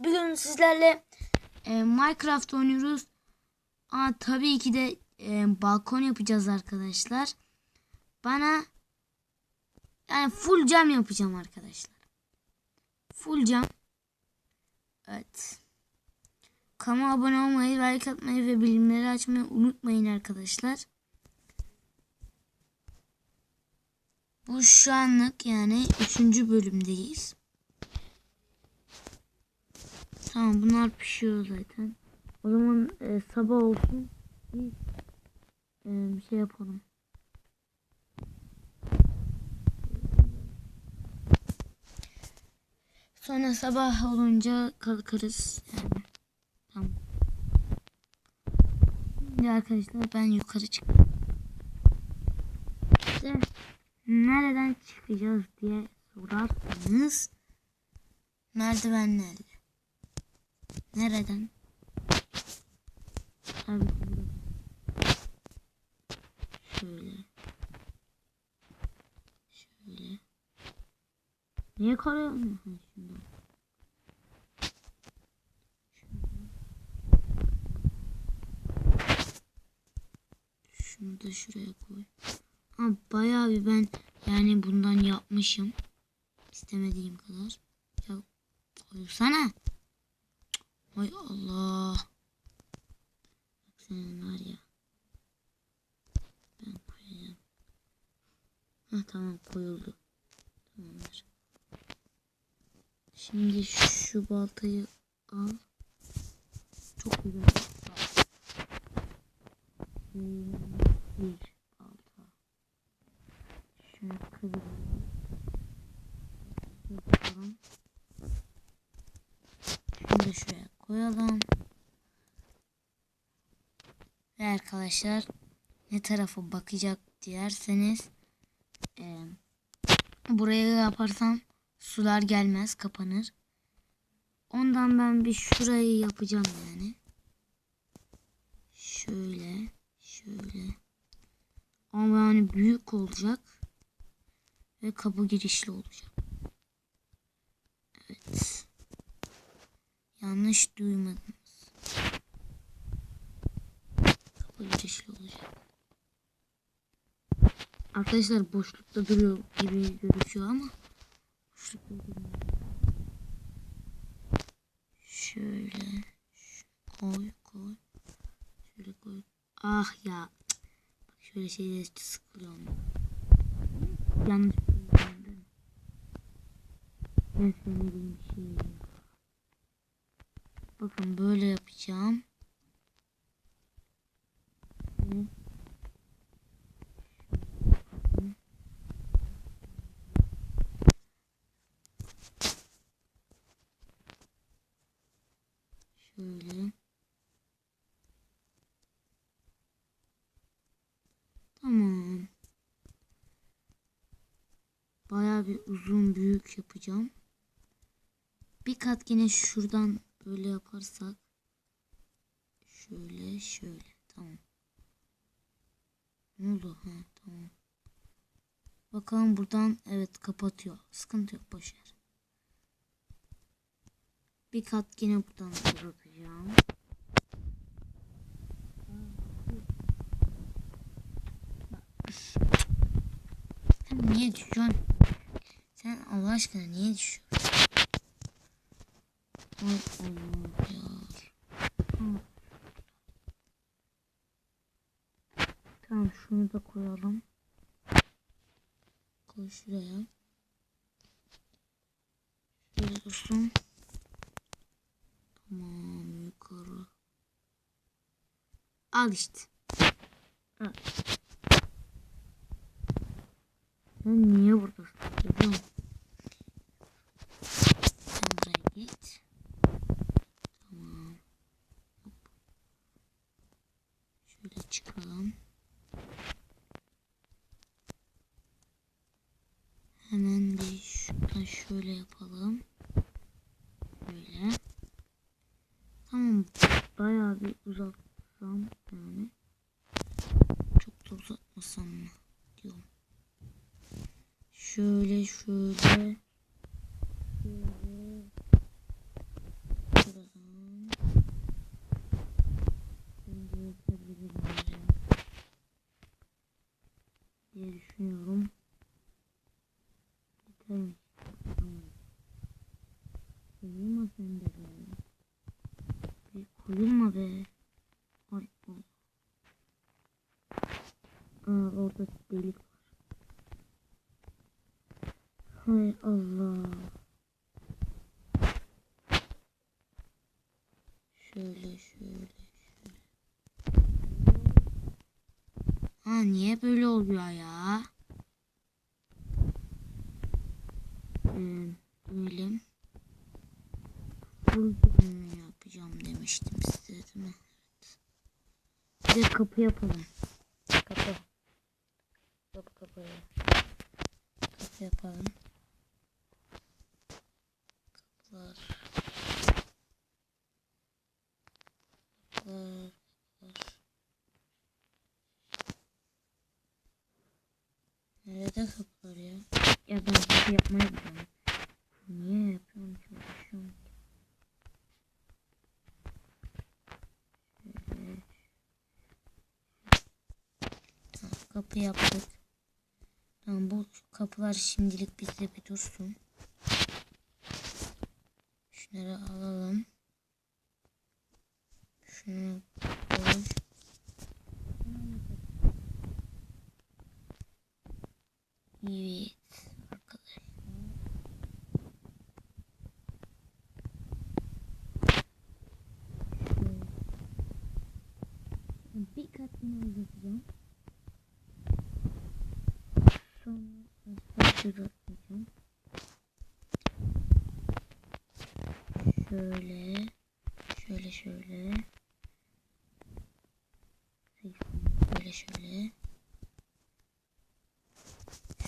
bugün sizlerle e, Minecraft oynuyoruz. Aa, tabii ki de e, balkon yapacağız arkadaşlar. Bana yani full cam yapacağım arkadaşlar. Full cam. Evet. Kanalıma abone olmayı, like atmayı ve bildirimleri açmayı unutmayın arkadaşlar. Bu şu anlık yani 3. bölümdeyiz. Tamam bunlar pişiyor zaten. O zaman e, sabah olsun. Bir, e, bir şey yapalım. Sonra sabah olunca kalkarız yani. Tamam. Şimdi arkadaşlar ben yukarı çıktım. İşte nereden çıkacağız diye sorarsanız merdivenlerle. Nereden? Tabii ki buradan. Şöyle. Şöyle. Niye karaya? Hı, şundan. Şunu da şuraya koy. Ama bayağı bir ben yani bundan yapmışım. İstemediğim kadar. Ya koysana. Ay Allah. Bak senin var ya. Ben koyacağım. Ha tamam koyuldu. Tamamdır. Şimdi şu baltayı al. Çok güzel. Bir balta. Şunu kıralım. Yapalım. Şunu da şuraya koyalım. Ve arkadaşlar ne tarafa bakacak derseniz e, buraya yaparsam sular gelmez kapanır. Ondan ben bir şurayı yapacağım yani. Şöyle şöyle. Ama yani büyük olacak. Ve kapı girişli olacak. Yanlış duymadınız. Kapı girişli olacak. Arkadaşlar boşlukta duruyor gibi gözüküyor ama boşlukta durmuyor. Şöyle koy koy. Şöyle koy. Ah ya. Bak şöyle şeyler sıkılıyorum. Yanlış kullandım. Ben sevmediğim şey. Bakın böyle yapacağım. Şöyle. Tamam. Baya bir uzun büyük yapacağım. Bir kat yine şuradan böyle yaparsak. Şöyle şöyle. Tamam. Ne oldu? Ha tamam. Bakalım buradan evet kapatıyor. Sıkıntı yok boşver. Bir kat yine buradan kapatacağım. Sen niye düşüyorsun? Sen Allah aşkına niye düşüyorsun? Tamam şunu da koyalım. Koy şuraya. Şöyle dursun. Tamam yukarı. Al işte. Al. Sen niye buradasın? Geliyorum. Sen buraya git. Tamam. Hop. Şöyle çıkalım. Hemen bir şuradan şöyle yapalım. Böyle. Tamam. Bayağı bir uzatsam yani. Çok da uzatmasam mı diyorum. Şöyle şöyle. Şöyle. Koyulma sen de be. Bir koyulma be. Ay Allah. Aa orada delik var. Hay Allah. Şöyle şöyle şöyle. Ha niye böyle oluyor ya? Ee, böyle. Bölümü yapacağım demiştim size değil mi? Bir de kapı yapalım. Kapı. Kapı kapı. Kapı yapalım. Kapılar. Kapılar. Kapılar. Nerede kapılar ya? Ya ben kapı yapmayı biliyorum. Niye yapıyorum ki? Uğraşıyorum ki. Şöyle. Tamam, kapı yaptık. Kapılar şimdilik bizde bir dursun. Şunları alalım. Şunu koy. Evet arkadaşlar. Şöyle. Bir kat yine uzatacağım. Sonra aşağı atlayacağım. Şöyle. Şöyle şöyle. Şöyle şöyle.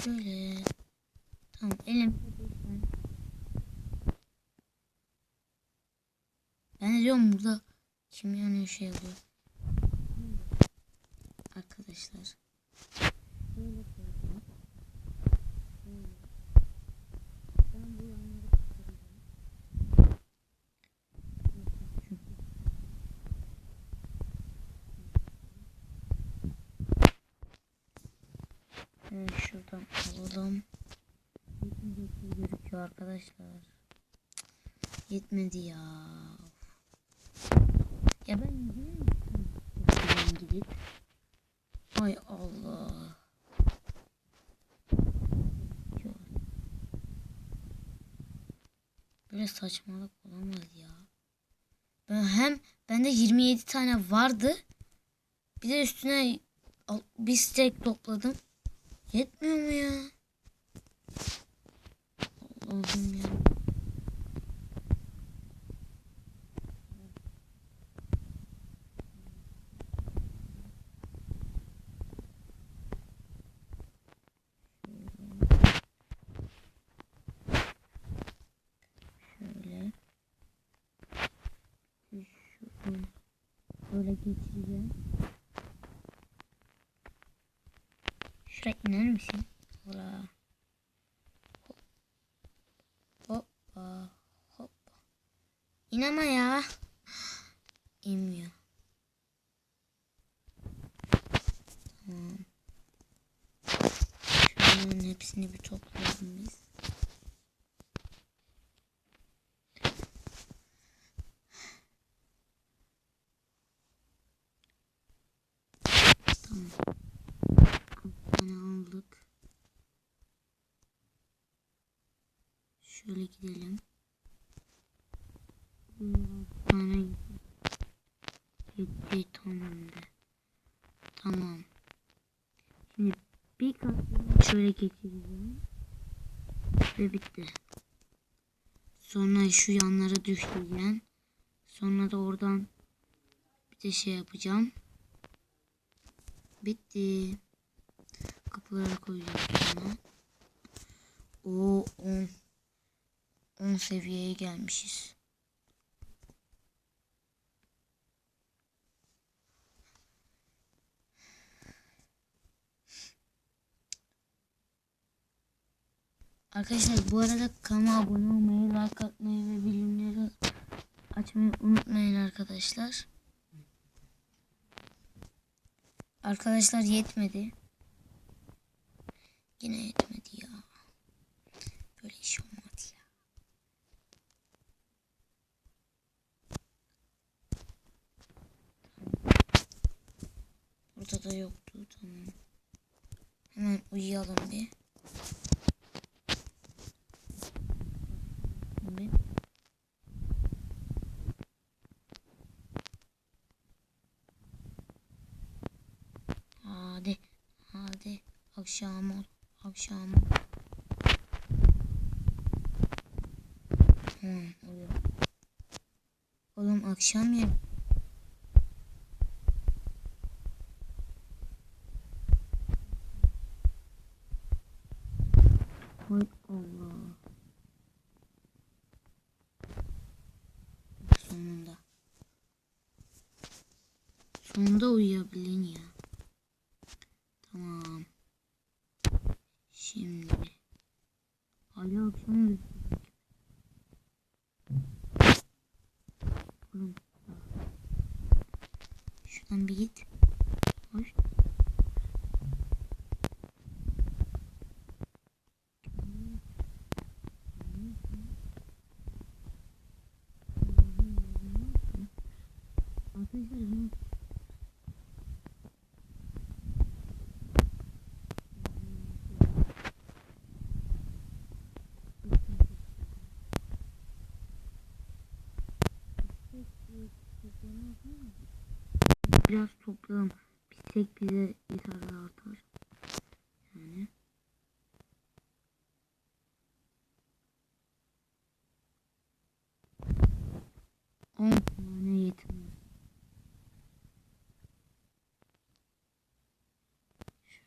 Şöyle. Tamam elim. Ben diyorum burada kim yanıyor şey oluyor. Arkadaşlar. Böyle koyacağım. Böyle. Ben bu yanları çıkaracağım. Şuradan alalım. Gözüküyor arkadaşlar. Yetmedi ya. Ya ben çıkarım gidip? Ay Allah. Böyle saçmalık olamaz ya. Ben hem bende 27 tane vardı. Bir de üstüne bir steak topladım. Yetmiyor mu ya? Allah'ım ya. Şöyle. Şuradan böyle geçireceğim. Şuraya iner misin? Hola. Hop. Hoppa. Hoppa. İn ama ya. İnmiyor. Tamam. Şunların hepsini bir toplayalım biz. Tamam. Bir tane aldık. Şöyle gidelim. Bir tane gitti tamamdır. Tamam. Şimdi bir kat şöyle geçireceğim. Ve bitti. Sonra şu yanlara düşüreceğim. Sonra da oradan bir de şey yapacağım. Bitti. Kapılara koyacağım sonra. O 10 10 seviyeye gelmişiz. Arkadaşlar bu arada kanala abone olmayı, like atmayı ve bildirimleri açmayı unutmayın arkadaşlar. Arkadaşlar yetmedi. Yine yetmedi ya. Böyle iş olmadı ya. burada yoktu. Tamam. Hemen uyuyalım bir. Bir. Hadi. Hadi. Akşam ol. Akşam ol. Hı, uyu. Oğlum akşam ya. Hay Allah. Sonunda. Sonunda uyuyabildin ya. Tamam. Şimdi. Ali akşam uyuyor. Oğlum. Şuradan bir git. Hoş. Biraz toplayalım. Pisek bize yeter artar. Yani. On tane yetmez.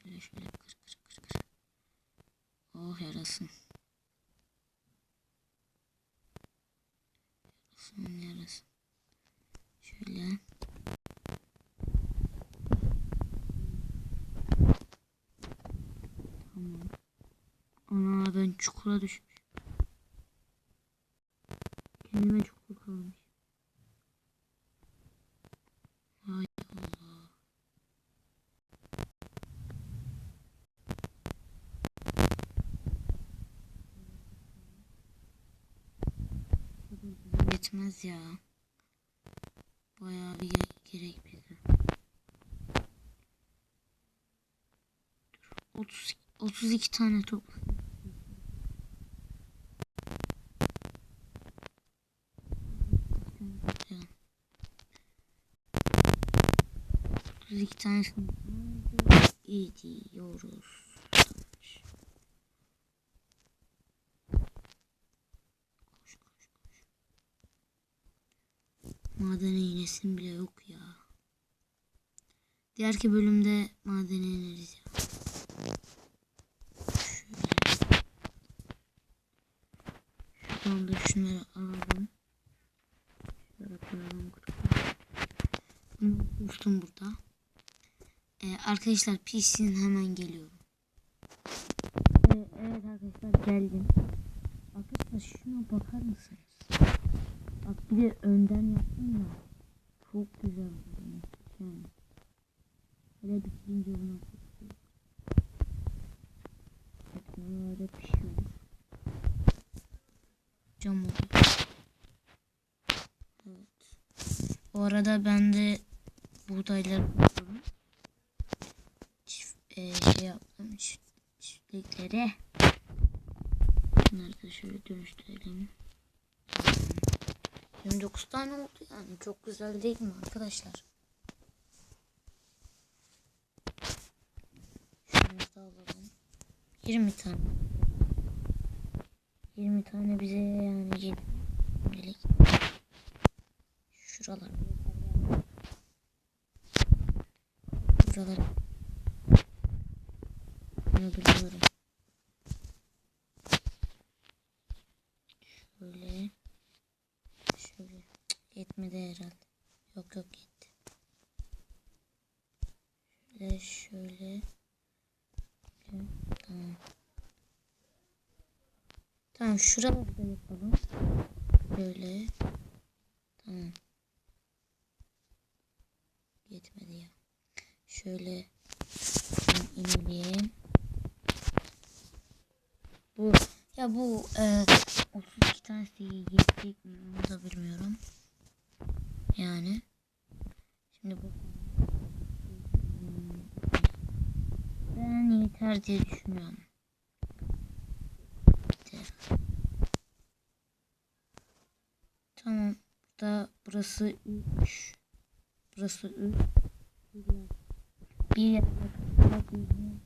Şöyle şöyle kır kır kır kır. Oh yarasın. Yarasın yarasın. Şöyle. Tamam. Ana ben çukura düşmüş. Kendime çukur kalmış. Hay Allah. Yetmez ya. Bayağı bir ge- gerek bize. 30 32 tane. Otuz iki tanesini gidiyoruz. Koş koş koş. Madene inesin bile yok ya. Diğerki bölümde madene ineriz ya. Şuradan da şunları alalım. Şöyle koyalım. Bunu buluştum burada. Ee, arkadaşlar PC'nin hemen geliyorum. Ee, evet arkadaşlar geldim. Arkadaşlar şuna bakar mısınız? Bak bir de önden yaptım da çok güzel. Yani. Böyle bitirince çok Ekmeğe pişiyor. Cam oldu. Evet. Bu arada ben de buğdayları. Çift, e, şey yaptım. çift- Çiftlikleri. Bunları da şöyle dönüştürelim. 29 tane oldu yani. Çok güzel değil mi arkadaşlar? Şunu da alalım. 20 tane. 20 tane bize yani gel. Şimdilik. Şuralar. Bunu biliyorum. Şöyle. Şöyle. Yetmedi herhalde. Yok yok yetti. Şöyle şöyle. Tamam. Tamam şuraları da yapalım. Böyle. Tamam. Yetmedi ya. Şöyle inelim. Bu ya bu e, 32 tanesi yetecek mi onu da bilmiyorum. Yani. Şimdi bu var diye düşünüyorum. De- Tamam. Da burası 3. Burası 3. Bir yaprak.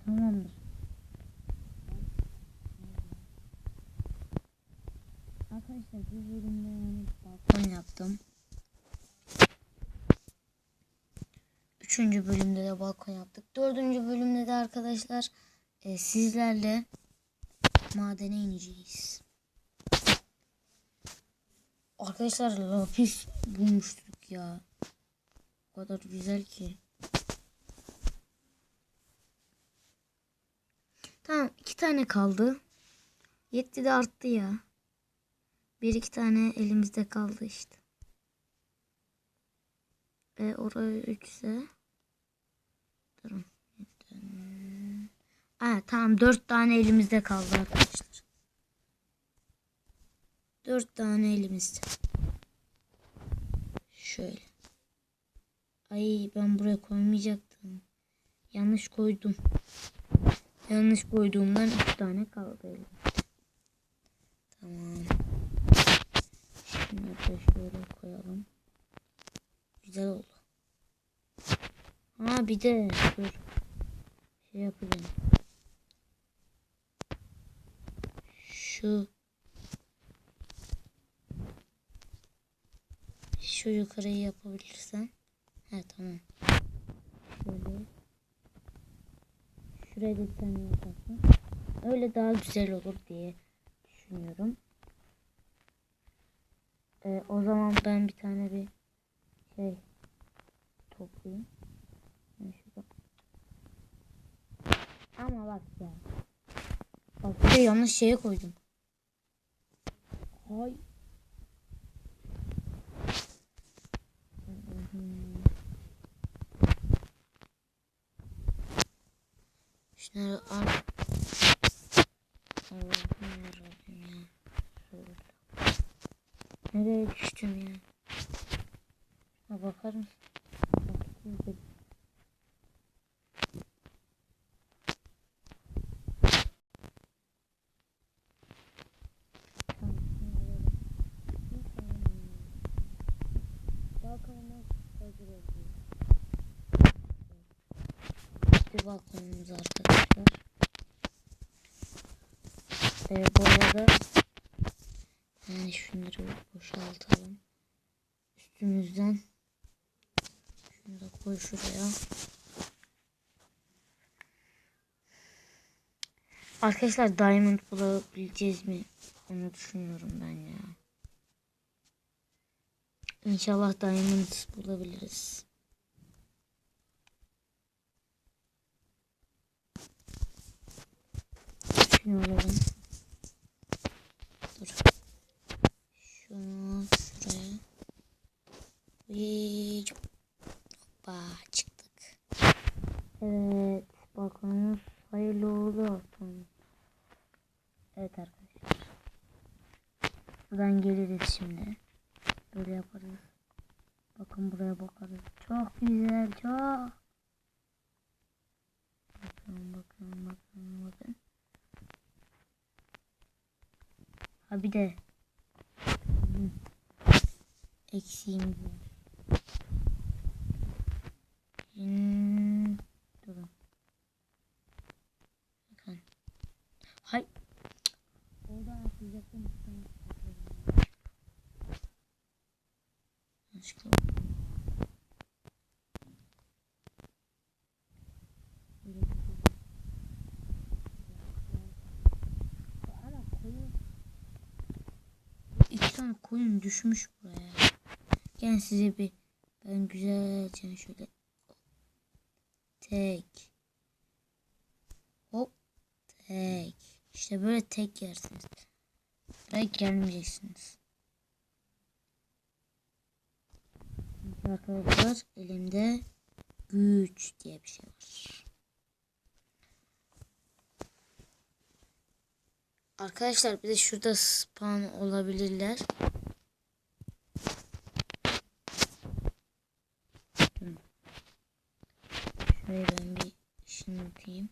Tamamdır. Arkadaşlar bu bölümde yani balkon yaptım. Üçüncü bölümde de balkon yaptık. Dördüncü bölümde de arkadaşlar e, sizlerle madene ineceğiz. Arkadaşlar lapis bulmuştuk ya. O kadar güzel ki. Tamam iki tane kaldı. Yetti de arttı ya. Bir iki tane elimizde kaldı işte. E oraya üçse. Durun. Aa, tamam dört tane elimizde kaldı arkadaşlar. Dört tane elimizde. Şöyle. Ay ben buraya koymayacaktım. Yanlış koydum. Yanlış koyduğumdan üç tane kaldı elimde. Tamam. Şunları da şöyle koyalım. Güzel oldu. Ha bir de dur. Şey yapacağım. Şu şu yukarıyı yapabilirsen. Ha tamam. Şöyle. Şuraya da bir yaparsın. Öyle daha güzel olur diye düşünüyorum. Ee, o zaman ben bir tane bir şey toplayayım. Ben şurada. Ama bak ya. Bak bir de yanlış şeye koydum. Hay. Şunları al. Allah'ım yarabbim ya. Nereye düştüm ya? Bakar mısın? Bak, şurada. Tamam, şunu alalım. Bir tane. Balkonumuz hazır oldu. Bir balkonumuz arkadaşlar. Ee, bu arada yani şunları boşaltalım. Üstümüzden şunu da koy şuraya. Arkadaşlar diamond bulabileceğiz mi? Onu düşünüyorum ben ya. İnşallah diamond bulabiliriz. Şunu alalım. Dur. Şunu şuraya. Ve hoppa çıktık. Evet balkonumuz hayırlı uğurlu olsun. Evet arkadaşlar. Buradan geliriz şimdi. Böyle yaparız. Bakın buraya bakarız. Çok güzel çok. Bakın bakın bakın bakın. Ha bir de Hı. eksiğimiz var. Hmm, durun. Bakın. Hay. Oradan atlayacaktım. Yanlışlıkla. Böyle gidelim. Ama koyun iki tane koyun düşmüş buraya. Gel size bir ben güzelce şöyle tek hop tek işte böyle tek yersiniz. Buraya gelmeyeceksiniz. Arkadaşlar elimde güç diye bir şey var. Arkadaşlar bir de şurada spawn olabilirler. Durun. Şurayı ben bir ışınlatayım.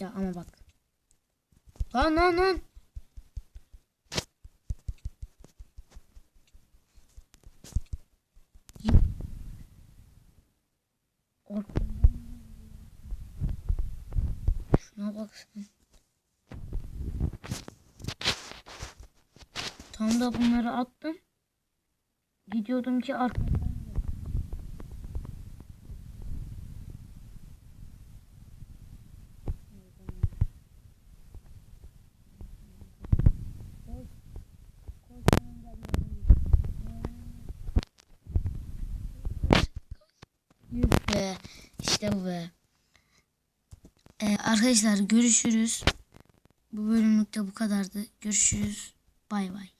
Ya ama bak. Lan lan lan. Şuna bak sen. Tam da bunları attım. Gidiyordum ki arkamdan. Yuh be. İşte bu be. Ee, arkadaşlar görüşürüz. Bu bölümlükte bu kadardı. Görüşürüz. Bay bay.